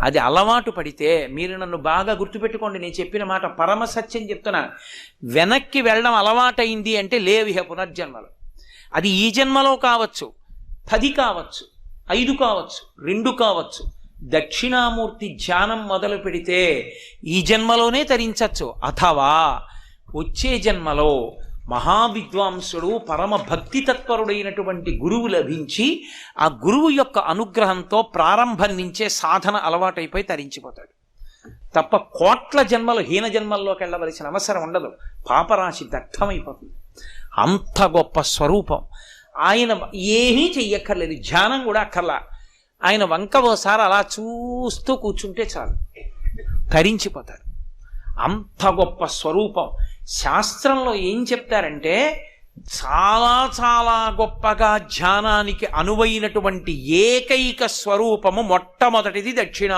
అది అలవాటు పడితే మీరు నన్ను బాగా గుర్తుపెట్టుకోండి నేను చెప్పిన మాట పరమ సత్యం చెప్తున్నా. వెనక్కి వెళ్ళడం అలవాటైంది అంటే లేవిహ పునర్జన్మలు. అది ఈ జన్మలో కావచ్చు పది కావచ్చు ఐదు కావచ్చు రెండు కావచ్చు. దక్షిణామూర్తి ధ్యానం మొదలు పెడితే ఈ జన్మలోనే తరించవచ్చు అథవా వచ్చే జన్మలో మహావిద్వాంసుడు పరమ భక్తి తత్పరుడైనటువంటి గురువు లభించి ఆ గురువు యొక్క అనుగ్రహంతో ప్రారంభం నుంచే సాధన అలవాటైపోయి తరించిపోతాడు. తప్ప కోట్ల జన్మలు హీన జన్మల్లోకి వెళ్ళవలసిన అవసరం ఉండదు. పాపరాశి దగ్ధమైపోతుంది అంత గొప్ప స్వరూపం. ఆయన ఏమీ చెయ్యక్కర్లేదు. ధ్యానం కూడా అక్కర్లా. ఆయన వంక ఓసారి అలా చూస్తూ కూర్చుంటే చాలు. తరించిపోతారు అంత గొప్ప స్వరూపం. శాస్త్రంలో ఏం చెప్తారంటే చాలా చాలా గొప్పగా ధ్యానానికి అనువైనటువంటి ఏకైక స్వరూపము మొట్టమొదటిది దక్షిణ